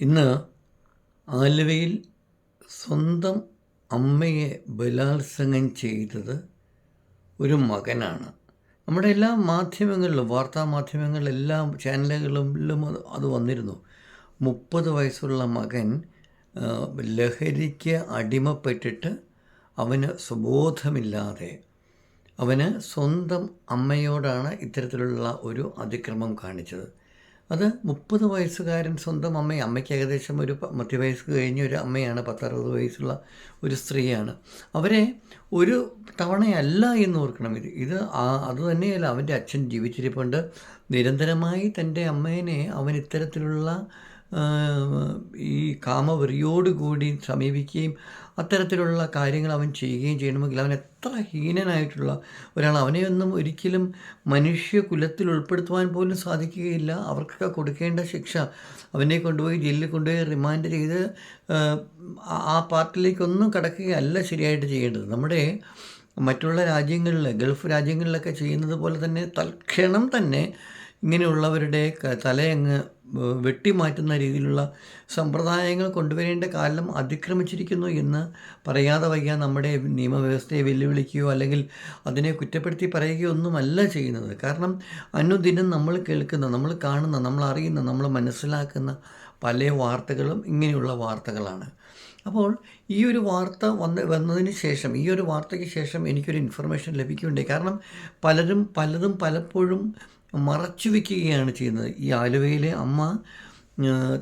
ഇന്ന് ആലുവയിൽ സ്വന്തം അമ്മയെ ബലാത്സംഗം ചെയ്തത് ഒരു മകനാണ്. നമ്മുടെ എല്ലാ മാധ്യമങ്ങളിലും വാർത്താ മാധ്യമങ്ങളിലും എല്ലാ ചാനലുകളിലും അത് വന്നിരുന്നു. മുപ്പത് വയസ്സുള്ള മകൻ ലഹരിക്ക് അടിമപ്പെട്ടിട്ട് അവന് സുബോധമില്ലാതെ അവന് സ്വന്തം അമ്മയോടാണ് ഇത്തരത്തിലുള്ള ഒരു അതിക്രമം കാണിച്ചത്. അത് മുപ്പത് വയസ്സുകാരൻ സ്വന്തം അമ്മയെ അമ്മയ്ക്ക് ഏകദേശം ഒരു മധ്യവയസ്സ് കഴിഞ്ഞ ഒരു അമ്മയാണ് പത്തറുപത് വയസ്സുള്ള ഒരു സ്ത്രീയാണ്. അവരെ ഒരു തവണയല്ല എന്ന് ഓർക്കണം ഇത്. ഇത് അതുതന്നെയല്ല അവന്റെ അച്ഛൻ ജീവിച്ചിരിപ്പുണ്ട്. നിരന്തരമായി തന്റെ അമ്മേനെ അവൻ ഇത്തരത്തിലുള്ള ഈ കാമവെറിയോടുകൂടി സമീപിക്കുകയും അത്തരത്തിലുള്ള കാര്യങ്ങൾ അവൻ ചെയ്യുകയും ചെയ്യണമെങ്കിൽ അവൻ എത്ര ഹീനനായിട്ടുള്ള ഒരാൾ അവനെയൊന്നും ഒരിക്കലും മനുഷ്യ കുലത്തിൽ ഉൾപ്പെടുത്തുവാൻ പോലും സാധിക്കുകയില്ല. അവർക്കൊക്കെ കൊടുക്കേണ്ട ശിക്ഷ അവനെ കൊണ്ടുപോയി ജയിലിൽ കൊണ്ടുപോയി റിമാൻഡ് ചെയ്ത് ആ പാർട്ടിലേക്കൊന്നും കടക്കുകയല്ല ശരിയായിട്ട് ചെയ്യേണ്ടത്. നമ്മുടെ മറ്റുള്ള രാജ്യങ്ങളിൽ ഗൾഫ് രാജ്യങ്ങളിലൊക്കെ ചെയ്യുന്നത് പോലെ തന്നെ തൽക്ഷണം തന്നെ ഇങ്ങനെയുള്ളവരുടെ തലയങ്ങ് വെട്ടിമാറ്റുന്ന രീതിയിലുള്ള സമ്പ്രദായങ്ങൾ കൊണ്ടുവരേണ്ട കാലം അതിക്രമിച്ചിരിക്കുന്നു എന്ന് പറയാതെ വയ്യ നമ്മുടെ നിയമവ്യവസ്ഥയെ വെല്ലുവിളിക്കുകയോ അല്ലെങ്കിൽ അതിനെ കുറ്റപ്പെടുത്തി പറയുകയോ ഒന്നുമല്ല ചെയ്യുന്നത്. കാരണം അനുദിനം നമ്മൾ കേൾക്കുന്ന നമ്മൾ കാണുന്ന നമ്മൾ അറിയുന്ന നമ്മൾ മനസ്സിലാക്കുന്ന പല വാർത്തകളും ഇങ്ങനെയുള്ള വാർത്തകളാണ്. അപ്പോൾ ഈ ഒരു വാർത്ത വന്ന് വന്നതിന് ശേഷം ഈ ഒരു വാർത്തയ്ക്ക് ശേഷം എനിക്കൊരു ഇൻഫർമേഷൻ ലഭിക്കുകയുണ്ടായി കാരണം പലരും പലതും പലപ്പോഴും മറച്ചു വയ്ക്കുകയാണ് ചെയ്യുന്നത്. ഈ ആലുവയിലെ അമ്മ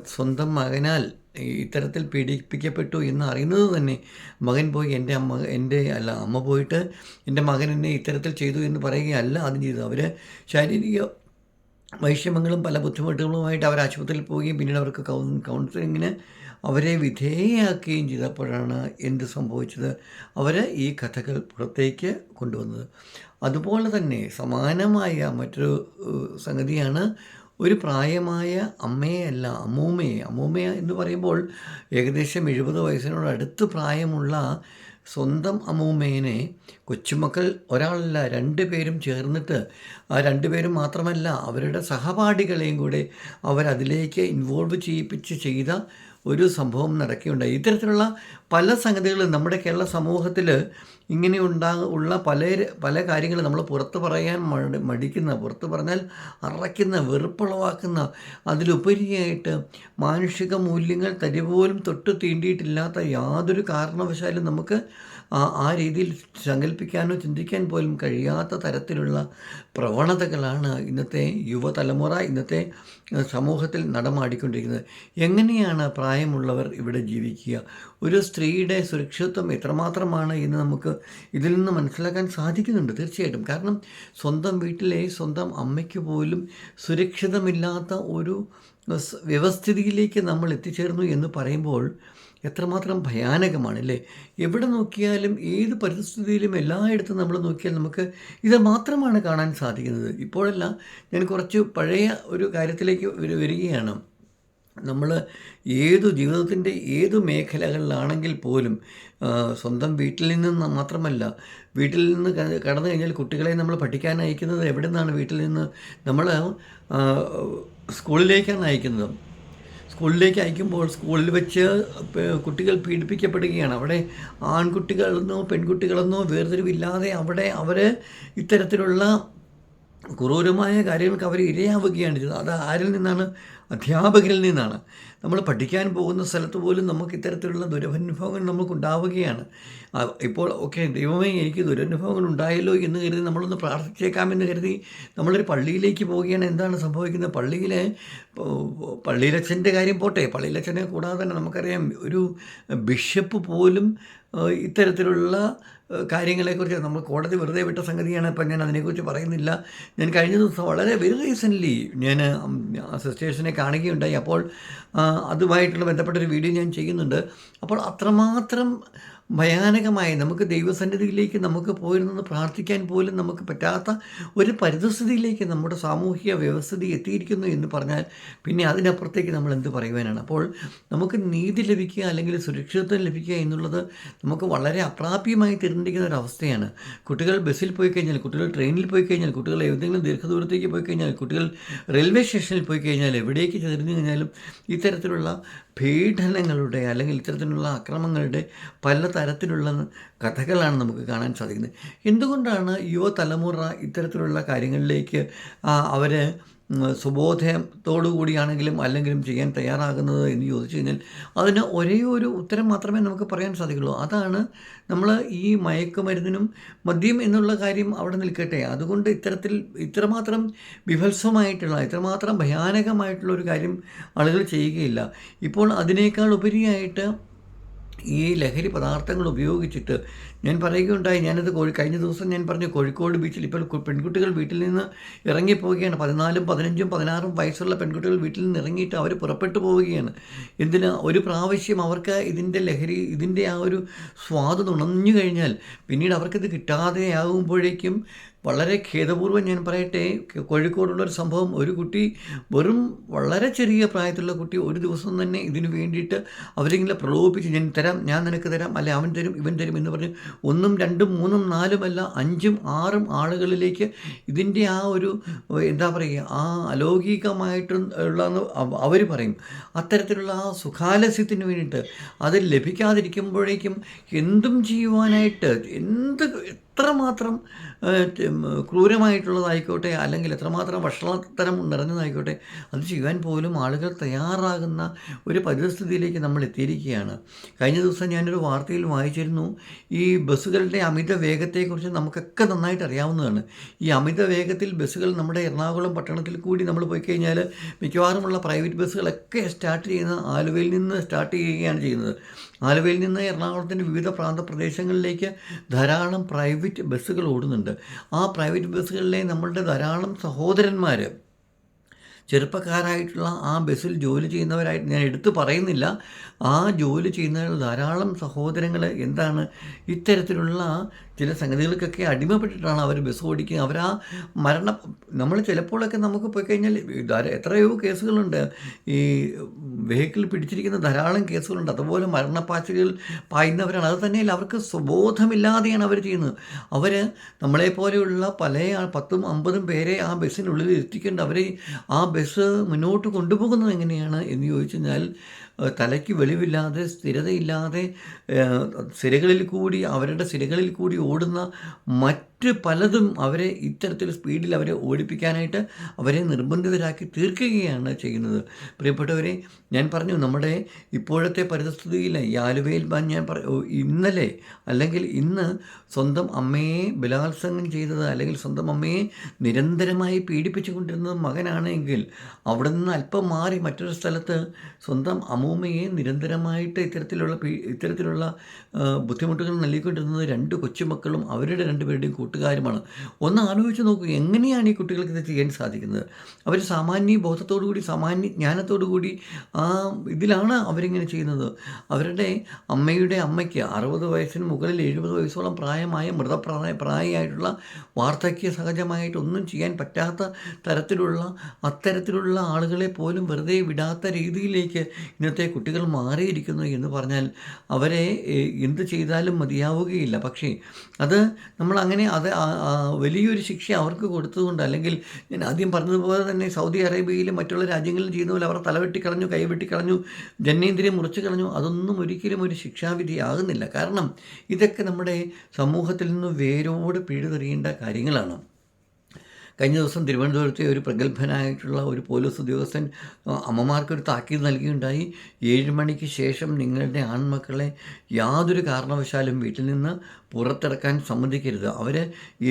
സ്വന്തം മകനാൽ ഇത്തരത്തിൽ പീഡിപ്പിക്കപ്പെട്ടു എന്ന് അറിയുന്നത് തന്നെ മകൻ പോയി എന്റെ അമ്മ എന്റെ അല്ല അമ്മ പോയിട്ട് എന്റെ മകൻ എന്നെ ഇത്തരത്തിൽ ചെയ്തു എന്ന് പറയുകയല്ല ആദ്യം ചെയ്തു അവർ ശാരീരിക വൈഷമ്യങ്ങളും പല ബുദ്ധിമുട്ടുകളുമായിട്ട് അവർ ആശുപത്രിയിൽ പോവുകയും പിന്നീട് അവർക്ക് കൗൺസിലിങ്ങിന് അവരെ വിധേയയാക്കുകയും ചെയ്തപ്പോഴാണ് എന്ത് സംഭവിച്ചത്? അവർ ഈ കഥകൾ പുറത്തേക്ക് കൊണ്ടുവന്നത്. അതുപോലെ തന്നെ സമാനമായ മറ്റൊരു സംഗതിയാണ് ഒരു പ്രായമായ അമ്മയെ അല്ല അമ്മൂമ്മയെ. അമ്മൂമ്മ എന്ന് പറയുമ്പോൾ ഏകദേശം എഴുപത് വയസ്സിനോട് അടുത്ത് പ്രായമുള്ള സ്വന്തം അമ്മൂമ്മേനെ കൊച്ചുമക്കൾ ഒരാളല്ല രണ്ട് പേരും ചേർന്നിട്ട് ആ രണ്ട് പേരും മാത്രമല്ല അവരുടെ സഹപാഠികളെയും കൂടെ അവരതിലേക്ക് ഇൻവോൾവ് ചെയ്യിപ്പിച്ച് ചെയ്ത ഒരു സംഭവം നടക്കുകയുണ്ടായി. ഇത്തരത്തിലുള്ള പല സംഗതികളും നമ്മുടെ കേരള സമൂഹത്തിൽ ഇങ്ങനെ ഉള്ള പല പല കാര്യങ്ങൾ നമ്മൾ പുറത്ത് പറയാൻ മടി മടിക്കുന്ന പുറത്ത് പറഞ്ഞാൽ അറയ്ക്കുന്ന വെറുപ്പുളവാക്കുന്ന അതിലുപരിയായിട്ട് മാനുഷിക മൂല്യങ്ങൾ തരിപോലും തൊട്ട് തീണ്ടിയിട്ടില്ലാത്ത യാതൊരു കാരണവശാലും നമുക്ക് ആ ആ രീതിയിൽ സങ്കല്പിക്കാനോ ചിന്തിക്കാൻ പോലും കഴിയാത്ത തരത്തിലുള്ള പ്രവണതകളാണ് ഇന്നത്തെ യുവതലമുറ ഇന്നത്തെ സമൂഹത്തിൽ നടമാടിക്കൊണ്ടിരിക്കുന്നത്. എങ്ങനെയാണ് പ്രായമുള്ളവർ ഇവിടെ ജീവിക്കുക? ഒരു സ്ത്രീയുടെ സുരക്ഷിതത്വം എത്രമാത്രമാണ് എന്ന് നമുക്ക് ഇതിൽ നിന്ന് മനസ്സിലാക്കാൻ സാധിക്കുന്നുണ്ട് തീർച്ചയായിട്ടും. കാരണം സ്വന്തം വീട്ടിലെ സ്വന്തം അമ്മയ്ക്ക് പോലും സുരക്ഷിതമില്ലാത്ത ഒരു വ്യവസ്ഥിതിയിലേക്ക് നമ്മൾ എത്തിച്ചേർന്നു എന്ന് പറയുമ്പോൾ എത്രമാത്രം ഭയാനകമാണ് അല്ലേ എവിടെ നോക്കിയാലും ഏത് പരിസ്ഥിതിയിലും എല്ലായിടത്തും നമ്മൾ നോക്കിയാൽ നമുക്ക് ഇത് മാത്രമാണ് കാണാൻ സാധിക്കുന്നത്. ഇപ്പോഴല്ല ഞാൻ കുറച്ച് പഴയ ഒരു കാര്യത്തിലേക്ക് വരു- വരികയാണ്. നമ്മൾ ഏതു ജീവിതത്തിന്റെ ഏതു മേഖലകളിലാണെങ്കിൽ പോലും സ്വന്തം വീട്ടിൽ നിന്ന് മാത്രമല്ല വീട്ടിൽ നിന്ന് കടന്നു കഴിഞ്ഞാൽ കുട്ടികളെ നമ്മൾ പഠിക്കാൻ അയക്കുന്നത് എവിടെ നിന്നാണ് വീട്ടിൽ നിന്ന് നമ്മൾ സ്കൂളിലേക്കാണ് അയക്കുന്നത്. സ്കൂളിലേക്ക് അയക്കുമ്പോൾ സ്കൂളിൽ വെച്ച് കുട്ടികൾ പീഡിപ്പിക്കപ്പെടുകയാണ്. അവിടെ ആൺകുട്ടികളെന്നോ പെൺകുട്ടികളെന്നോ വേർതിരിവില്ലാതെ അവിടെ അവർ ഇത്തരത്തിലുള്ള ക്രൂരമായ കാര്യങ്ങൾക്ക് അവർ ഇരയാവുകയാണ് ചെയ്തത്. അത് ആരിൽ നിന്നാണ് അധ്യാപകരിൽ നിന്നാണ്. നമ്മൾ പഠിക്കാൻ പോകുന്ന സ്ഥലത്ത് പോലും നമുക്ക് ഇത്തരത്തിലുള്ള ദുരനുഭവങ്ങൾ നമുക്കുണ്ടാവുകയാണ്. ഇപ്പോൾ ഓക്കെ ദൈവമേ എനിക്ക് ദുരനുഭവങ്ങൾ ഉണ്ടായല്ലോ എന്ന് കരുതി നമ്മളൊന്ന് പ്രാർത്ഥിച്ചേക്കാമെന്ന് കരുതി നമ്മളൊരു പള്ളിയിലേക്ക് പോവുകയാണ്. എന്താണ് സംഭവിക്കുന്നത്? പള്ളിയിലെ പള്ളിയിലച്ഛന്റെ കാര്യം പോട്ടെ. പള്ളിയിലച്ഛനെ കൂടാതെ തന്നെ നമുക്കറിയാം ഒരു ബിഷപ്പ് പോലും ഇത്തരത്തിലുള്ള കാര്യങ്ങളെക്കുറിച്ച് നമ്മൾ കോടതി വെറുതെ വിട്ട സംഗതിയാണ്. ഇപ്പം ഞാൻ അതിനെക്കുറിച്ച് പറയുന്നില്ല. ഞാൻ കഴിഞ്ഞ ദിവസം വളരെ വെരി റീസെന്റ്ലി ഞാൻ സിസ്റ്റേഴ്സിനെ കാണുകയുണ്ടായി. അപ്പോൾ അതുമായിട്ടുള്ള ബന്ധപ്പെട്ടൊരു വീഡിയോ ഞാൻ ചെയ്യുന്നുണ്ട്. അപ്പോൾ അത്രമാത്രം ഭയാനകമായി നമുക്ക് ദൈവസന്നിധിയിലേക്ക് നമുക്ക് പോയിരുന്നെന്ന് പ്രാർത്ഥിക്കാൻ പോലും നമുക്ക് പറ്റാത്ത ഒരു പരിതസ്ഥിതിയിലേക്ക് നമ്മുടെ സാമൂഹിക വ്യവസ്ഥിതി എത്തിയിരിക്കുന്നു എന്ന് പറഞ്ഞാൽ പിന്നെ അതിനപ്പുറത്തേക്ക് നമ്മൾ എന്ത് പറയുവാനാണ്? അപ്പോൾ നമുക്ക് നീതി ലഭിക്കുക അല്ലെങ്കിൽ സുരക്ഷിതത്വം ലഭിക്കുക എന്നുള്ളത് നമുക്ക് വളരെ അപ്രാപ്യമായി തിരഞ്ഞെടുക്കുന്ന ഒരു അവസ്ഥയാണ്. കുട്ടികൾ ബസ്സിൽ പോയി കഴിഞ്ഞാൽ കുട്ടികൾ ട്രെയിനിൽ പോയി കഴിഞ്ഞാൽ കുട്ടികൾ ഏതെങ്കിലും ദീർഘദൂരത്തേക്ക് പോയി കഴിഞ്ഞാൽ കുട്ടികൾ റെയിൽവേ സ്റ്റേഷനിൽ പോയി കഴിഞ്ഞാൽ എവിടേക്ക് തിരിഞ്ഞു കഴിഞ്ഞാലും ഇത്തരത്തിലുള്ള പീഡനങ്ങളുടെ അല്ലെങ്കിൽ ഇത്തരത്തിലുള്ള അക്രമങ്ങളുടെ പല തരത്തിലുള്ള കഥകളാണ് നമുക്ക് കാണാൻ സാധിക്കുന്നത്. എന്തുകൊണ്ടാണ് യുവതലമുറ ഇത്തരത്തിലുള്ള കാര്യങ്ങളിലേക്ക് അവർ സുബോധത്തോടു കൂടിയാണെങ്കിലും അല്ലെങ്കിലും ചെയ്യാൻ തയ്യാറാകുന്നത് എന്ന് ചോദിച്ചു കഴിഞ്ഞാൽ അതിന് ഒരേ ഒരു ഉത്തരം മാത്രമേ നമുക്ക് പറയാൻ സാധിക്കുള്ളൂ. അതാണ് നമ്മൾ ഈ മയക്കുമരുന്നിനും മദ്യം എന്നുള്ള കാര്യം അവിടെ നിൽക്കട്ടെ. അതുകൊണ്ട് ഇത്തരത്തിൽ ഇത്രമാത്രം വിഭത്സമായിട്ടുള്ള ഇത്രമാത്രം ഭയാനകമായിട്ടുള്ള ഒരു കാര്യം ആളുകൾ ചെയ്യുകയില്ല. ഇപ്പോൾ അതിനേക്കാൾ ഉപരിയായിട്ട് ഈ ലഹരി പദാർത്ഥങ്ങൾ ഉപയോഗിച്ചിട്ട് ഞാൻ പറയുകയുണ്ടായി. ഞാനത് കോഴി കഴിഞ്ഞ ദിവസം ഞാൻ പറഞ്ഞു കോഴിക്കോട് ബീച്ചിൽ ഇപ്പോൾ പെൺകുട്ടികൾ വീട്ടിൽ നിന്ന് ഇറങ്ങിപ്പോവുകയാണ്. പതിനാലും പതിനഞ്ചും പതിനാറും വയസ്സുള്ള പെൺകുട്ടികൾ വീട്ടിൽ നിന്ന് ഇറങ്ങിയിട്ട് അവർ പുറപ്പെട്ടു പോവുകയാണ്. എന്തിന്? ഒരു പ്രാവശ്യം അവർക്ക് ഇതിന്റെ ലഹരി ഇതിന്റെ ആ ഒരു സ്വാദ് നുണഞ്ഞു കഴിഞ്ഞാൽ പിന്നീട് അവർക്കിത് കിട്ടാതെയാകുമ്പോഴേക്കും വളരെ ഖേദപൂർവം ഞാൻ പറയട്ടെ കോഴിക്കോടുള്ളൊരു സംഭവം ഒരു കുട്ടി വെറും വളരെ ചെറിയ പ്രായത്തിലുള്ള കുട്ടി ഒരു ദിവസം തന്നെ ഇതിനു വേണ്ടിയിട്ട് അവരെങ്കിലും പ്രലോഭിപ്പിച്ച് ഞാൻ തരാം ഞാൻ നിനക്ക് തരാം അല്ലെ അവൻ തരും ഇവൻ തരും എന്ന് പറഞ്ഞ് ഒന്നും രണ്ടും മൂന്നും നാലും അല്ല അഞ്ചും ആറും ആളുകളിലേക്ക് ഇതിന്റെ ആ ഒരു എന്താ പറയുക ആ അലൗകികമായിട്ടുള്ള അവർ പറയും. അത്തരത്തിലുള്ള ആ സുഖാലസ്യത്തിന് വേണ്ടിയിട്ട് അത് ലഭിക്കാതിരിക്കുമ്പോഴേക്കും എന്തും ചെയ്യുവാനായിട്ട് എന്ത് എത്രമാത്രം ക്രൂരമായിട്ടുള്ളതായിക്കോട്ടെ അല്ലെങ്കിൽ എത്രമാത്രം വഷളത്തരം നിറഞ്ഞതായിക്കോട്ടെ അത് ചെയ്യാൻ പോലും ആളുകൾ തയ്യാറാകുന്ന ഒരു പരിസ്ഥിതിയിലേക്ക് നമ്മൾ എത്തിയിരിക്കുകയാണ്. കഴിഞ്ഞ ദിവസം ഞാനൊരു വാർത്തയിൽ വായിച്ചിരുന്നു ഈ ബസ്സുകളുടെ അമിത വേഗത്തെക്കുറിച്ച് നമുക്കൊക്കെ നന്നായിട്ട് അറിയാവുന്നതാണ്. ഈ അമിത വേഗത്തിൽ ബസ്സുകൾ നമ്മുടെ എറണാകുളം പട്ടണത്തിൽ കൂടി നമ്മൾ പോയി കഴിഞ്ഞാൽ മിക്കവാറുമുള്ള പ്രൈവറ്റ് ബസ്സുകളൊക്കെ സ്റ്റാർട്ട് ചെയ്യുന്ന ആലുവയിൽ നിന്ന് സ്റ്റാർട്ട് ചെയ്യുകയാണ് ചെയ്യുന്നത്. ആലുവയിൽ നിന്ന് എറണാകുളത്തിന്റെ വിവിധ പ്രാന്ത പ്രദേശങ്ങളിലേക്ക് ധാരാളം പ്രൈവറ്റ് ബസ്സുകൾ ഓടുന്നുണ്ട്. ആ പ്രൈവറ്റ് ബസ്സുകളിലെ നമ്മളുടെ ധാരാളം സഹോദരന്മാർ ചെറുപ്പക്കാരായിട്ടുള്ള ആ ബസ്സിൽ ജോലി ചെയ്യുന്നവരായിട്ട് ഞാൻ എടുത്തു പറയുന്നില്ല. ആ ജോലി ചെയ്യുന്ന ധാരാളം സഹോദരങ്ങൾ എന്താണ് ഇത്തരത്തിലുള്ള ചില സംഗതികൾക്കൊക്കെ അടിമപ്പെട്ടിട്ടാണ് അവർ ബസ് ഓടിക്കുക. അവർ ആ മരണ നമ്മൾ ചിലപ്പോഴൊക്കെ നമുക്ക് പോയി കഴിഞ്ഞാൽ എത്രയോ കേസുകളുണ്ട്. ഈ വെഹിക്കിൾ പിടിച്ചിരിക്കുന്ന ധാരാളം കേസുകളുണ്ട്. അതുപോലെ മരണപ്പാച്ചുകൾ പായുന്നവരാണ്. അത് തന്നെയല്ല അവർക്ക് സ്വബോധമില്ലാതെയാണ് അവർ ചെയ്യുന്നത്. അവർ നമ്മളെപ്പോലെയുള്ള പല പത്തും അമ്പതും പേരെ ആ ബസ്സിനുള്ളിൽ എത്തിക്കേണ്ട അവരെ ആ ബസ് മുന്നോട്ട് കൊണ്ടുപോകുന്നത് എങ്ങനെയാണ് എന്ന് ചോദിച്ചു കഴിഞ്ഞാൽ തലയ്ക്ക് വെളിവില്ലാതെ സ്ഥിരതയില്ലാതെ സിരകളിൽ കൂടി അവരുടെ സിരകളിൽ കൂടി ഓടുന്ന മറ്റ് പലതും അവരെ ഇത്തരത്തിൽ സ്പീഡിൽ അവരെ ഓടിപ്പിക്കാനായിട്ട് അവരെ നിർബന്ധിതരാക്കി തീർക്കുകയാണ് ചെയ്യുന്നത്. പ്രിയപ്പെട്ടവരെ ഞാൻ പറഞ്ഞു നമ്മുടെ ഇപ്പോഴത്തെ പരിതസ്ഥിതിയിൽ ആലുവയിൽ ഞാൻ പറ ഇന്നലെ അല്ലെങ്കിൽ ഇന്ന് സ്വന്തം അമ്മയെ ബലാത്സംഗം ചെയ്തത് അല്ലെങ്കിൽ സ്വന്തം അമ്മയെ നിരന്തരമായി പീഡിപ്പിച്ചു കൊണ്ടിരുന്നത് മകനാണെങ്കിൽ അവിടെ നിന്ന് അല്പം മാറി മറ്റൊരു സ്ഥലത്ത് സ്വന്തം അമ്മൂമ്മയെ നിരന്തരമായിട്ട് ഇത്തരത്തിലുള്ള ഇത്തരത്തിലുള്ള ബുദ്ധിമുട്ടുകൾ നൽകിക്കൊണ്ടിരുന്നത് രണ്ട് കൊച്ചുമക്കളും അവരുടെ രണ്ടുപേരുടെയും കൂട്ടുകാരുമാണ് ഒന്ന് ആലോചിച്ച് നോക്കൂ എങ്ങനെയാണ് ഈ കുട്ടികൾക്ക് ഇത് ചെയ്യാൻ സാധിക്കുന്നത്? അവർ സാമാന്യ ബോധത്തോടു കൂടി സാമാന്യ ജ്ഞാനത്തോടു കൂടി ആ ഇതിലാണ് അവരിങ്ങനെ ചെയ്യുന്നത്. അവരുടെ അമ്മയുടെ അമ്മയ്ക്ക് അറുപത് വയസ്സിന് മുകളിൽ എഴുപത് വയസ്സോളം പ്രായമായ മൃതപ്രായ പ്രായമായിട്ടുള്ള വാർദ്ധക്യ സഹജമായിട്ടൊന്നും ചെയ്യാൻ പറ്റാത്ത തരത്തിലുള്ള അത്തരത്തിലുള്ള ആളുകളെ പോലും വെറുതെ വിടാത്ത രീതിയിലേക്ക് ഇന്നത്തെ കുട്ടികൾ മാറിയിരിക്കുന്നു എന്ന് പറഞ്ഞാൽ അവരെ എന്ത് ചെയ്താലും മതിയാവുകയില്ല. പക്ഷേ അത് നമ്മൾ അങ്ങനെ അത് വലിയൊരു ശിക്ഷ അവർക്ക് കൊടുത്തതുകൊണ്ട് അല്ലെങ്കിൽ ഞാൻ ആദ്യം പറഞ്ഞതുപോലെ തന്നെ സൗദി അറേബ്യയിലും മറ്റുള്ള രാജ്യങ്ങളിലും ചെയ്യുന്ന പോലെ അവർ തലവെട്ടിക്കളഞ്ഞു കൈവെട്ടിക്കളഞ്ഞു ജനേന്ദ്രിയം മുറിച്ചു കളഞ്ഞു. അതൊന്നും ഒരിക്കലും ഒരു ശിക്ഷാവിധി ആകുന്നില്ല കാരണം ഇതൊക്കെ നമ്മുടെ സമൂഹത്തിൽ നിന്ന് വേരോട് പിഴുതെറിയേണ്ട കാര്യങ്ങളാണ്. കഴിഞ്ഞ ദിവസം തിരുവനന്തപുരത്തെ ഒരു പ്രഗത്ഭനായിട്ടുള്ള ഒരു പോലീസ് ഉദ്യോഗസ്ഥൻ അമ്മമാർക്കൊരു താക്കീത് നൽകിയുണ്ടായി. ഏഴ് മണിക്ക് ശേഷം നിങ്ങളുടെ ആൺമക്കളെ യാതൊരു കാരണവശാലും വീട്ടിൽ നിന്ന് പുറത്തിറക്കാൻ സമ്മതിക്കരുത്. അവർ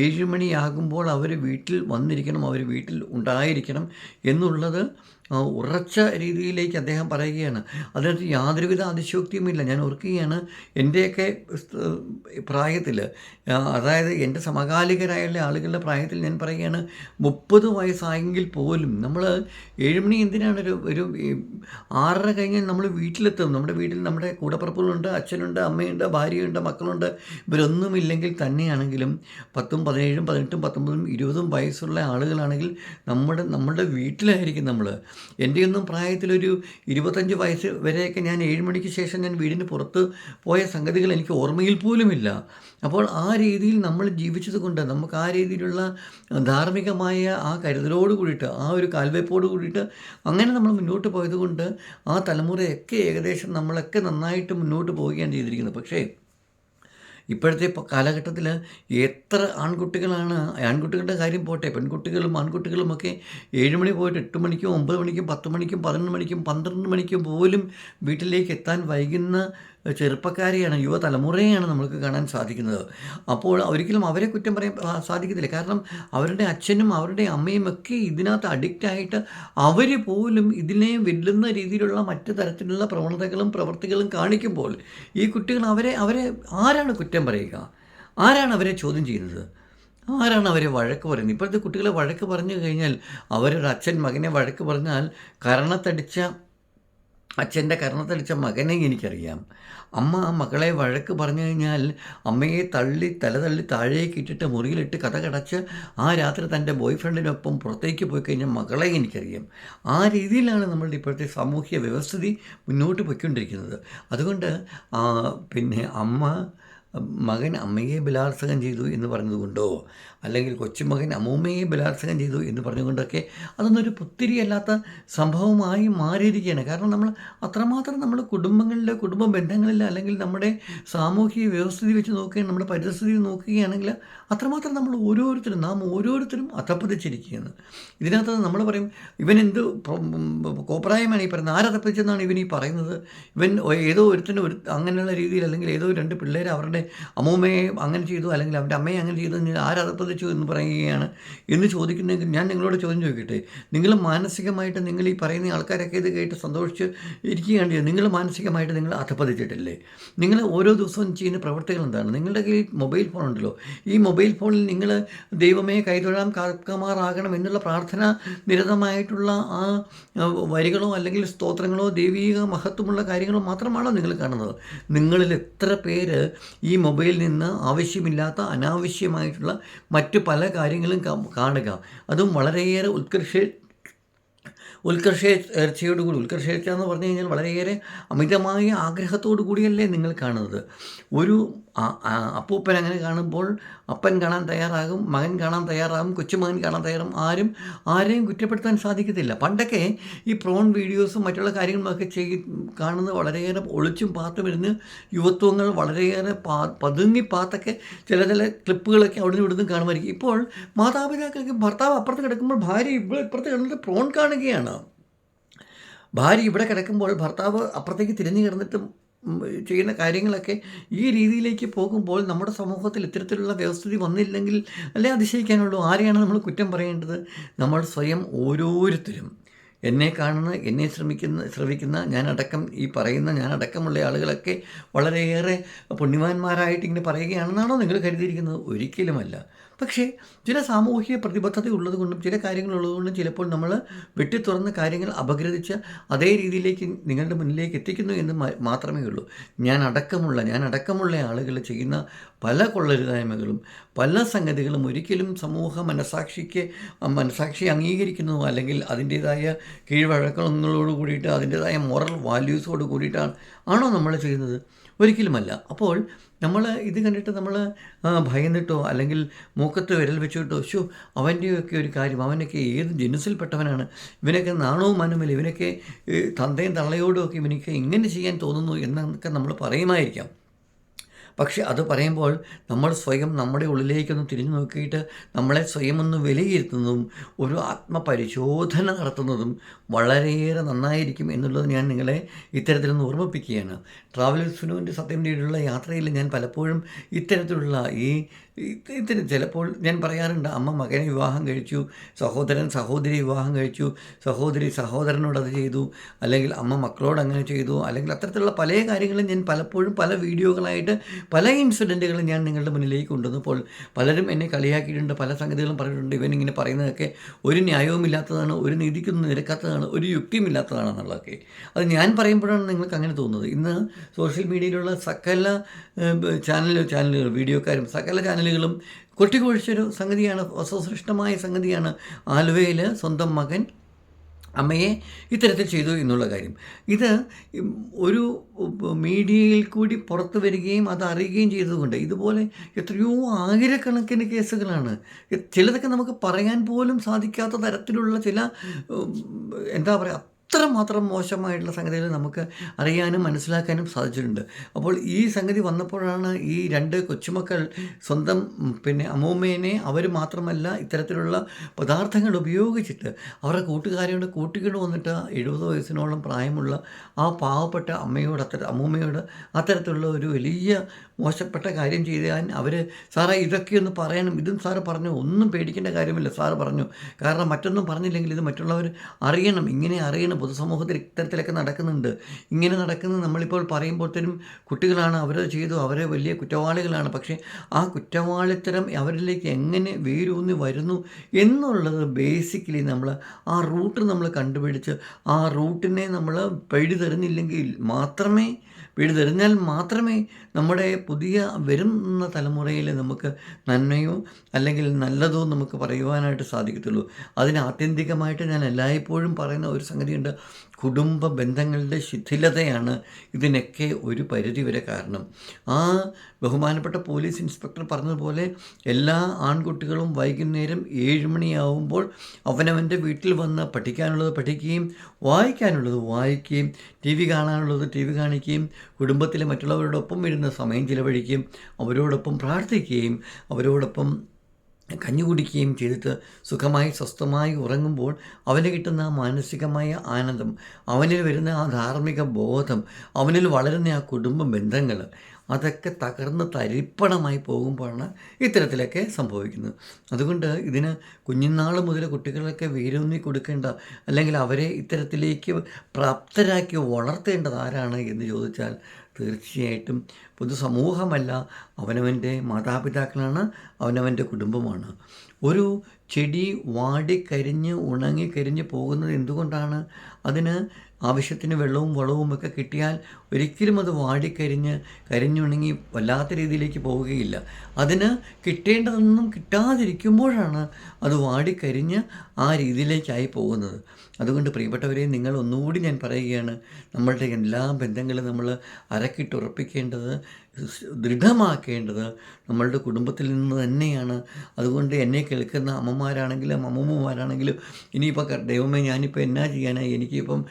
ഏഴ് മണിയാകുമ്പോൾ അവർ വീട്ടിൽ വന്നിരിക്കണം അവർ വീട്ടിൽ ഉണ്ടായിരിക്കണം എന്നുള്ളത് ഉറച്ച രീതിയിലേക്ക് അദ്ദേഹം പറയുകയാണ്. അതിനകത്ത് യാതൊരുവിധ അതിശോക്തിയുമില്ല ഞാൻ ഓർക്കുകയാണ് എന്റെയൊക്കെ പ്രായത്തിൽ അതായത് എന്റെ സമകാലികരായുള്ള ആളുകളുടെ പ്രായത്തിൽ ഞാൻ പറയുകയാണ് മുപ്പത് വയസ്സായെങ്കിൽ പോലും നമ്മൾ ഏഴുമണി എന്തിനാണ് ഒരു ഒരു ആറര കഴിഞ്ഞാൽ നമ്മൾ വീട്ടിലെത്തും. നമ്മുടെ വീട്ടിൽ നമ്മുടെ കൂടപ്പുറപ്പുകളുണ്ട് അച്ഛനുണ്ട് അമ്മയുണ്ട് ഭാര്യയുണ്ട് മക്കളുണ്ട്. ഇവരൊന്നുമില്ലെങ്കിൽ തന്നെയാണെങ്കിലും പത്തും പതിനേഴും പതിനെട്ടും പത്തൊമ്പതും ഇരുപതും വയസ്സുള്ള ആളുകളാണെങ്കിൽ നമ്മുടെ നമ്മളുടെ വീട്ടിലായിരിക്കും നമ്മൾ എന്റെയൊന്നും പ്രായത്തിലൊരു ഇരുപത്തഞ്ച് വയസ്സ് വരെയൊക്കെ ഞാൻ ഏഴ് മണിക്ക് ശേഷം ഞാൻ വീടിന് പുറത്ത് പോയ സംഗതികൾ എനിക്ക് ഓർമ്മയിൽ പോലുമില്ല. അപ്പോൾ ആ രീതിയിൽ നമ്മൾ ജീവിച്ചത് കൊണ്ട് നമുക്ക് ആ രീതിയിലുള്ള ധാർമ്മികമായ ആ കരുതലോട് കൂടിയിട്ട് ആ ഒരു കാൽവയ്പ്പോട് കൂടിയിട്ട് അങ്ങനെ നമ്മൾ മുന്നോട്ട് പോയതുകൊണ്ട് ആ തലമുറയൊക്കെ ഏകദേശം നമ്മളൊക്കെ നന്നായിട്ട് മുന്നോട്ട് പോവുകയാണ് ചെയ്തിരിക്കുന്നത്. പക്ഷേ ഇപ്പോഴത്തെ ഇപ്പോൾ കാലഘട്ടത്തിൽ എത്ര ആൺകുട്ടികളാണ് ആൺകുട്ടികളുടെ കാര്യം പോട്ടെ പെൺകുട്ടികളും ആൺകുട്ടികളുമൊക്കെ മണി പോയിട്ട് എട്ട് മണിക്കും ഒമ്പത് മണിക്കും പത്ത് മണിക്കും പതിനൊന്ന് മണിക്കും പന്ത്രണ്ട് മണിക്കും പോലും വീട്ടിലേക്ക് എത്താൻ വൈകുന്ന ചെറുപ്പക്കാരെയാണ് യുവതലമുറയെയാണ് നമുക്ക് കാണാൻ സാധിക്കുന്നത്. അപ്പോൾ ഒരിക്കലും അവരെ കുറ്റം പറയാൻ സാധിക്കത്തില്ല. കാരണം അവരുടെ അച്ഛനും അവരുടെ അമ്മയും ഒക്കെ ഇതിനകത്ത് അഡിക്റ്റായിട്ട് അവർ പോലും ഇതിനെ വെല്ലുന്ന രീതിയിലുള്ള മറ്റു തരത്തിലുള്ള പ്രവണതകളും പ്രവൃത്തികളും കാണിക്കുമ്പോൾ ഈ കുട്ടികൾ അവരെ അവരെ ആരാണ് കുറ്റം പറയുക. ആരാണ് അവരെ ചോദ്യം ചെയ്യുന്നത്? ആരാണ് അവരെ വഴക്ക് പറയുന്നത്? ഇപ്പോഴത്തെ കുട്ടികളെ വഴക്ക് പറഞ്ഞു കഴിഞ്ഞാൽ അവരുടെ അച്ഛൻ മകനെ വഴക്ക് പറഞ്ഞാൽ കരണത്തടിച്ച അച്ഛന്റെ കരണത്തടിച്ച മകനെ എനിക്കറിയാം. അമ്മ ആ മകളെ വഴക്ക് പറഞ്ഞു കഴിഞ്ഞാൽ അമ്മയെ തള്ളി തല തള്ളി താഴേക്ക് ഇട്ടിട്ട് മുറിയിലിട്ട് കഥ കടച്ച് ആ രാത്രി തന്റെ ബോയ് ഫ്രണ്ടിനൊപ്പം പുറത്തേക്ക് പോയി കഴിഞ്ഞാൽ മകളെ എനിക്കറിയാം. ആ രീതിയിലാണ് നമ്മളുടെ ഇപ്പോഴത്തെ സാമൂഹ്യ വ്യവസ്ഥിതി മുന്നോട്ട് പോയിക്കൊണ്ടിരിക്കുന്നത്. അതുകൊണ്ട് പിന്നെ അമ്മ മകൻ അമ്മയെ ബലാത്സംഗം ചെയ്തു എന്ന് പറഞ്ഞതുകൊണ്ടോ? അല്ലെങ്കിൽ കൊച്ചുമകൻ അമ്മൂമ്മയെ ബലാത്സംഗം ചെയ്തു എന്ന് പറഞ്ഞുകൊണ്ടൊക്കെ അതൊന്നും ഒരു പുത്തിരിയല്ലാത്ത സംഭവമായി മാറിയിരിക്കുകയാണ്. കാരണം നമ്മൾ അത്രമാത്രം നമ്മൾ കുടുംബങ്ങളിലെ കുടുംബ ബന്ധങ്ങളിൽ അല്ലെങ്കിൽ നമ്മുടെ സാമൂഹിക വ്യവസ്ഥിതി വെച്ച് നോക്കുകയാണ് നമ്മുടെ പരിസ്ഥിതി നോക്കുകയാണെങ്കിൽ അത്രമാത്രം നമ്മൾ ഓരോരുത്തരും നാം ഓരോരുത്തരും അധപ്പതിച്ചിരിക്കുകയാണ്. ഇതിനകത്ത് നമ്മൾ പറയും ഇവൻ എന്ത് പ്ര- കോപ്രായമാണ് ഈ പറയുന്നത്. ആരധപ്പിച്ചെന്നാണ് ഇവൻ ഈ പറയുന്നത്? ഇവൻ ഏതോ ഒരുത്തിന് ഒരു അങ്ങനെയുള്ള രീതിയിൽ അല്ലെങ്കിൽ ഏതോ രണ്ട് പിള്ളേർ അവരുടെ അമ്മൂമ്മയെ അങ്ങനെ ചെയ്തു അല്ലെങ്കിൽ അവന്റെ അമ്മയെ അങ്ങനെ ചെയ്തു എന്ന് ആരധപ്പതിച്ചു എന്ന് പറയുകയാണ്. എന്ന് ചോദിക്കുന്നെങ്കിൽ ഞാൻ നിങ്ങളോട് ചോദ്യം ചോദിക്കട്ടെ? നിങ്ങൾ മാനസികമായിട്ട് നിങ്ങൾ ഈ പറയുന്ന ആൾക്കാരൊക്കെ ഇത് കേട്ട് സന്തോഷിച്ച് ഇരിക്കുകയാണ് ചെയ്യുന്നത്. നിങ്ങൾ മാനസികമായിട്ട് നിങ്ങൾ അധപ്പതിച്ചിട്ടില്ലേ നിങ്ങൾ ഓരോ ദിവസവും ചെയ്യുന്ന പ്രവർത്തികൾ എന്താണ്? നിങ്ങളുടെ കയ്യിൽ മൊബൈൽ ഫോൺ ഉണ്ടല്ലോ. ഈ മൊബൈൽ ഫോണിൽ നിങ്ങൾ ദൈവമേ കൈതൊഴാം കാക്കമാറാകണം എന്നുള്ള പ്രാർത്ഥന നിരതമായിട്ടുള്ള ആ, വരികളോ അല്ലെങ്കിൽ സ്തോത്രങ്ങളോ ദൈവീക മഹത്വമുള്ള കാര്യങ്ങളോ മാത്രമാണോ നിങ്ങൾ കാണുന്നത്? നിങ്ങളിൽ എത്ര പേര് ഈ മൊബൈലിൽ നിന്ന് ആവശ്യമില്ലാത്ത അനാവശ്യമായിട്ടുള്ള മറ്റ് പല കാര്യങ്ങളും കാണുക. അതും വളരെയേറെ ഉത്കർഷ ഉത്കർഷേച്ഛയോടുകൂടി ഉത്കർഷേച്ഛ എന്ന് പറഞ്ഞു കഴിഞ്ഞാൽ വളരെയേറെ അമിതമായ ആഗ്രഹത്തോടു കൂടിയല്ലേ നിങ്ങൾ കാണുന്നത്. ഒരു അപ്പൂപ്പൻ അങ്ങനെ കാണുമ്പോൾ അപ്പൻ കാണാൻ തയ്യാറാകും മകൻ കാണാൻ തയ്യാറാകും കൊച്ചുമകൻ കാണാൻ തയ്യാറാകും. ആരും ആരെയും കുറ്റപ്പെടുത്താൻ സാധിക്കത്തില്ല. പണ്ടൊക്കെ ഈ പ്രോൺ വീഡിയോസും മറ്റുള്ള കാര്യങ്ങളുമൊക്കെ ചെയ് കാണുന്നത് വളരെയേറെ ഒളിച്ചും പാത്തും ഇരുന്ന് യുവത്വങ്ങൾ വളരെയേറെ പാ പതുങ്ങി പാത്തൊക്കെ ചില ചില ക്ലിപ്പുകളൊക്കെ അവിടുന്ന് ഇവിടുന്ന് കാണുമായിരിക്കും. ഇപ്പോൾ മാതാപിതാക്കൾക്ക് ഭർത്താവ് അപ്പുറത്ത് കിടക്കുമ്പോൾ ഭാര്യ ഇവിടെ ഇപ്പുറത്ത് കിടന്നിട്ട് പ്രോൺ കാണുകയാണ്. ഭാര്യ ഇവിടെ കിടക്കുമ്പോൾ ഭർത്താവ് അപ്പുറത്തേക്ക് തിരിഞ്ഞു കിടന്നിട്ട് ചെയ്യുന്ന കാര്യങ്ങളൊക്കെ ഈ രീതിയിലേക്ക് പോകുമ്പോൾ നമ്മുടെ സമൂഹത്തിൽ ഇത്തരത്തിലുള്ള വ്യവസ്ഥിതി വന്നില്ലെങ്കിൽ അല്ലേ അതിശയിക്കാനുള്ളൂ? ആരെയാണ് നമ്മൾ കുറ്റം പറയേണ്ടത്? നമ്മൾ സ്വയം ഓരോരുത്തരും എന്നെ കാണുന്ന എന്നെ ശ്രമിക്കുന്ന ശ്രമിക്കുന്ന ഞാനടക്കം ഈ പറയുന്ന ഞാനടക്കമുള്ള ആളുകളൊക്കെ വളരെയേറെ പുണ്യവാന്മാരായിട്ട് ഇങ്ങനെ പറയുകയാണെന്നാണോ നിങ്ങൾ കരുതിയിരിക്കുന്നത്? ഒരിക്കലുമല്ല. പക്ഷേ ചില സാമൂഹിക പ്രതിബദ്ധത ഉള്ളതുകൊണ്ടും ചില കാര്യങ്ങളുള്ളതുകൊണ്ടും ചിലപ്പോൾ നമ്മൾ വെട്ടിത്തുറന്ന് കാര്യങ്ങൾ അപഗ്രഥിച്ച് അതേ രീതിയിലേക്ക് നിങ്ങളുടെ മുന്നിലേക്ക് എത്തിക്കുന്നു എന്ന് മാത്രമേ ഉള്ളൂ. ഞാൻ അടക്കമുള്ള ഞാൻ അടക്കമുള്ള ആളുകൾ ചെയ്യുന്ന പല കൊള്ളരുതായ്മകളും പല സംഗതികളും ഒരിക്കലും സമൂഹ മനസാക്ഷിക്ക് മനസാക്ഷി അംഗീകരിക്കുന്നതോ അല്ലെങ്കിൽ അതിന്റേതായ കീഴ്വഴക്കങ്ങളോട് കൂടിയിട്ട് അതിന്റേതായ മോറൽ വാല്യൂസോട് കൂടിയിട്ടാണ് ആണോ നമ്മൾ ചെയ്യുന്നത്? ഒരിക്കലുമല്ല. അപ്പോൾ നമ്മൾ ഇത് കണ്ടിട്ട് നമ്മൾ ഭയന്നിട്ടോ അല്ലെങ്കിൽ മൂക്കത്ത് വിരൽ വെച്ചിട്ടോ ശോ അവന്റെയൊക്കെ ഒരു കാര്യം അവനൊക്കെ ഏത് ജനുസിൽപ്പെട്ടവനാണ്? ഇവനൊക്കെ നാണവും മാനമില്ല ഇവനൊക്കെ തന്തയും തള്ളയോടും ഒക്കെ ഇവനൊക്കെ ഇങ്ങനെ ചെയ്യാൻ തോന്നുന്നു എന്നൊക്കെ നമ്മൾ പറയുമായിരിക്കാം. പക്ഷെ അത് പറയുമ്പോൾ നമ്മൾ സ്വയം നമ്മുടെ ഉള്ളിലേക്കൊന്ന് തിരിഞ്ഞു നോക്കിയിട്ട് നമ്മളെ സ്വയം ഒന്ന് വിലയിരുത്തുന്നതും ഒരു ആത്മപരിശോധന നടത്തുന്നതും വളരെയേറെ നന്നായിരിക്കും എന്നുള്ളത് ഞാൻ നിങ്ങളെ ഇത്തരത്തിലൊന്ന് ഓർമ്മിപ്പിക്കുകയാണ്. ട്രാവൽ സുനുവിന്റെ സത്യം നേടിയുള്ള യാത്രയിൽ ഞാൻ പലപ്പോഴും ഇത്തരത്തിലുള്ള ഈ ഇതിന് ചിലപ്പോൾ ഞാൻ പറയാറുണ്ട് അമ്മ മകനെ വിവാഹം കഴിച്ചു സഹോദരൻ സഹോദരി വിവാഹം കഴിച്ചു സഹോദരി സഹോദരനോട് അത് ചെയ്തു അല്ലെങ്കിൽ അമ്മ മക്കളോട് അങ്ങനെ ചെയ്തു അല്ലെങ്കിൽ അത്തരത്തിലുള്ള പല കാര്യങ്ങളും ഞാൻ പലപ്പോഴും പല വീഡിയോകളായിട്ട് പല ഇൻസിഡന്റുകളും ഞാൻ നിങ്ങളുടെ മുന്നിലേക്ക് കൊണ്ടുവന്നപ്പോൾ പലരും എന്നെ കളിയാക്കിയിട്ടുണ്ട് പല സംഗതികളും പറഞ്ഞിട്ടുണ്ട്. ഇവൻ ഇങ്ങനെ പറയുന്നതൊക്കെ ഒരു ന്യായവുമില്ലാത്തതാണ് ഒരു നീതിക്കൊന്നും നിരക്കാത്തതാണ് ഒരു യുക്തിയുമില്ലാത്തതാണെന്നുള്ളതൊക്കെ അത് ഞാൻ പറയുമ്പോഴാണ് നിങ്ങൾക്ക് അങ്ങനെ തോന്നുന്നത്. ഇന്ന് സോഷ്യൽ മീഡിയയിലുള്ള സകല ചാനൽ ചാനലുകൾ വീഡിയോക്കാരും സകല ചാനലുകളും കൊട്ടിക്കൊഴിച്ചൊരു സംഗതിയാണ് സ്വസൃഷ്ടമായ സംഗതിയാണ് ആലുവയിൽ സ്വന്തം മകൻ അമ്മയെ ഇത്തരത്തിൽ ചെയ്തു എന്നുള്ള കാര്യം. ഇത് ഒരു മീഡിയയിൽ കൂടി പുറത്തു വരികയും അത് അറിയുകയും ചെയ്തതുകൊണ്ട് ഇതുപോലെ എത്രയോ ആയിരക്കണക്കിന് കേസുകളാണ്. ചിലതൊക്കെ നമുക്ക് പറയാൻ പോലും സാധിക്കാത്ത തരത്തിലുള്ള ചില എന്താ പറയുക അത്രമാത്രം മോശമായിട്ടുള്ള സംഗതികൾ നമുക്ക് അറിയാനും മനസ്സിലാക്കാനും സാധിച്ചിട്ടുണ്ട്. അപ്പോൾ ഈ സംഗതി വന്നപ്പോഴാണ് ഈ രണ്ട് കൊച്ചുമക്കൾ സ്വന്തം പിന്നെ അമ്മൂമ്മേനെ അവർ മാത്രമല്ല ഇത്തരത്തിലുള്ള പദാർത്ഥങ്ങൾ ഉപയോഗിച്ചിട്ട് അവരുടെ കൂട്ടുകാരോട് കൂട്ടിക്കൊണ്ട് വന്നിട്ട് എഴുപത് വയസ്സിനോളം പ്രായമുള്ള ആ പാവപ്പെട്ട അമ്മയോട് അത്തരം അമ്മൂമ്മയോട് അത്തരത്തിലുള്ള ഒരു വലിയ മോശപ്പെട്ട കാര്യം ചെയ്യാൻ അവർ സാറേ ഇതൊക്കെ ഒന്ന് പറയണം. ഇതും സാറ് പറഞ്ഞു. ഒന്നും പേടിക്കേണ്ട കാര്യമില്ല സാറ് പറഞ്ഞു. കാരണം മറ്റൊന്നും പറഞ്ഞില്ലെങ്കിൽ ഇത് മറ്റുള്ളവർ അറിയണം. ഇങ്ങനെ അറിയണം. പൊതുസമൂഹത്തിൽ ഇത്തരത്തിലൊക്കെ നടക്കുന്നുണ്ട്. ഇങ്ങനെ നടക്കുന്നത് നമ്മളിപ്പോൾ പറയുമ്പോഴത്തേനും കുട്ടികളാണ് അവർ ചെയ്തു. അവരെ വലിയ കുറ്റവാളികളാണ്. പക്ഷേ ആ കുറ്റവാളിത്തരം അവരിലേക്ക് എങ്ങനെ വേരൂന്നി വരുന്നു എന്നുള്ളത് ബേസിക്കലി നമ്മൾ ആ റൂട്ട് നമ്മൾ കണ്ടുപിടിച്ച് ആ റൂട്ടിനെ നമ്മൾ പിഴുതെറിഞ്ഞില്ലെങ്കിൽ മാത്രമേ പിഴുതെറിഞ്ഞാൽ മാത്രമേ നമ്മുടെ പുതിയ വരുന്ന തലമുറയിൽ നമുക്ക് നന്മയോ അല്ലെങ്കിൽ നല്ലതോ നമുക്ക് പറയുവാനായിട്ട് സാധിക്കത്തുള്ളൂ. അതിന് ആത്യന്തികമായിട്ട് ഞാൻ എല്ലായ്പ്പോഴും പറയുന്ന ഒരു സംഗതിയുണ്ട്. കുടുംബ ബന്ധങ്ങളുടെ ശിഥിലതയാണ് ഇതിനൊക്കെ ഒരു പരിധിവരെ കാരണം. ആ ബഹുമാനപ്പെട്ട പോലീസ് ഇൻസ്പെക്ടർ പറഞ്ഞതുപോലെ എല്ലാ ആൺകുട്ടികളും വൈകുന്നേരം ഏഴ് മണിയാവുമ്പോൾ അവനവന്റെ വീട്ടിൽ വന്ന് പഠിക്കാനുള്ളത് പഠിക്കുകയും വായിക്കാനുള്ളത് വായിക്കുകയും ടി വി കാണാനുള്ളത് ടി വി കാണിക്കുകയും കുടുംബത്തിലെ മറ്റുള്ളവരോടൊപ്പം ഇരുന്ന് സമയം ചിലവഴിക്കുകയും അവരോടൊപ്പം പ്രാർത്ഥിക്കുകയും അവരോടൊപ്പം കഞ്ഞി കുടിക്കുകയും ചെയ്തിട്ട് സുഖമായി സ്വസ്ഥമായി ഉറങ്ങുമ്പോൾ അവന് കിട്ടുന്ന ആ മാനസികമായ ആനന്ദം അവനിൽ വരുന്ന ആ ധാർമ്മിക ബോധം അവനിൽ വളരുന്ന ആ കുടുംബ ബന്ധങ്ങൾ അതൊക്കെ തകർന്ന് തരിപ്പണമായി പോകുമ്പോഴാണ് ഇത്തരത്തിലൊക്കെ സംഭവിക്കുന്നത്. അതുകൊണ്ട് ഇതിന് കുഞ്ഞുനാൾ മുതൽ കുട്ടികളൊക്കെ വേരൂന്നി കൊടുക്കേണ്ട അല്ലെങ്കിൽ അവരെ ഇത്തരത്തിലേക്ക് പ്രാപ്തരാക്കി വളർത്തേണ്ടത് ആരാണ് എന്ന് ചോദിച്ചാൽ തീർച്ചയായിട്ടും പൊതുസമൂഹമല്ല അവനവന്റെ മാതാപിതാക്കളാണ് അവനവന്റെ കുടുംബമാണ്. ഒരു ചെടി വാടിക്കരിഞ്ഞ് ഉണങ്ങിക്കരിഞ്ഞ് പോകുന്നത് എന്തുകൊണ്ടാണ്? അതിന് ആവശ്യത്തിന് വെള്ളവും വളവും ഒക്കെ കിട്ടിയാൽ ഒരിക്കലും അത് വാടിക്കരിഞ്ഞ് കരിഞ്ഞുണങ്ങി വല്ലാത്ത രീതിയിലേക്ക് പോവുകയില്ല. അതിന് കിട്ടേണ്ടതൊന്നും കിട്ടാതിരിക്കുമ്പോഴാണ് അത് വാടിക്കരിഞ്ഞ് ആ രീതിയിലേക്കായി പോകുന്നത്. അതുകൊണ്ട് പ്രിയപ്പെട്ടവരെ നിങ്ങൾ ഒന്നുകൂടി ഞാൻ പറയുകയാണ് നമ്മളുടെ എല്ലാ ബന്ധങ്ങളും നമ്മൾ അരക്കിട്ടുറപ്പിക്കേണ്ടത് ദൃഢമാക്കേണ്ടത് നമ്മളുടെ കുടുംബത്തിൽ നിന്ന് തന്നെയാണ്. അതുകൊണ്ട് എന്നെ കേൾക്കുന്ന അമ്മമാരാണെങ്കിലും അമ്മമ്മമാരാണെങ്കിലും ഇനിയിപ്പോൾ ദൈവമേ ഞാനിപ്പോൾ എന്നാ ചെയ്യാനായി എനിക്കിപ്പം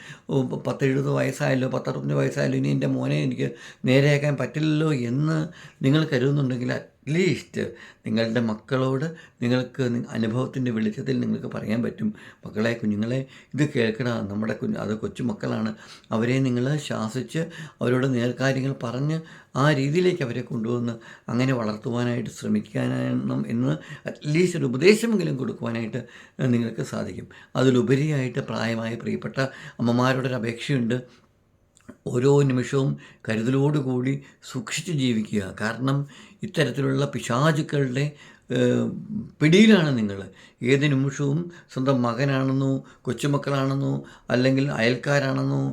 പത്തെഴുപത് വയസ്സായല്ലോ. പത്തറുപത്തഞ്ച് വയസ്സായല്ലോ. ഇനി എന്റെ മോനെ എനിക്ക് നേരെയാക്കാൻ പറ്റില്ലല്ലോ എന്ന് നിങ്ങൾ കരുതുന്നുണ്ടെങ്കിൽ അറ്റ്ലീസ്റ്റ് നിങ്ങളുടെ മക്കളോട് നിങ്ങൾക്ക് അനുഭവത്തിന്റെ വെളിച്ചത്തിൽ നിങ്ങൾക്ക് പറയാൻ പറ്റും. മക്കളെ കുഞ്ഞുങ്ങളെ ഇത് കേൾക്കണ നമ്മുടെ കുഞ്ഞു അത് കൊച്ചുമക്കളാണ് അവരെ നിങ്ങൾ ശാസിച്ച് അവരോട് നേർക്കാര്യങ്ങൾ പറഞ്ഞ് ആ രീതിയിലേക്ക് അവരെ കൊണ്ടുവന്ന് അങ്ങനെ വളർത്തുവാനായിട്ട് ശ്രമിക്കാനും എന്ന് അറ്റ്ലീസ്റ്റ് ഒരു ഉപദേശമെങ്കിലും കൊടുക്കുവാനായിട്ട് നിങ്ങൾക്ക് സാധിക്കും. അതിലുപരിയായിട്ട് പ്രായമായ പ്രിയപ്പെട്ട അമ്മമാരോടൊരു അപേക്ഷയുണ്ട് ഓരോ നിമിഷവും കരുതലോടുകൂടി സൂക്ഷിച്ച് ജീവിക്കുക. കാരണം ഇത്തരത്തിലുള്ള പിശാചുക്കളുടെ പിടിയിലാണ് നിങ്ങൾ. ഏത് നിമിഷവും സ്വന്തം മകനാണെന്നോ കൊച്ചുമക്കളാണെന്നോ അല്ലെങ്കിൽ അയൽക്കാരാണെന്നോ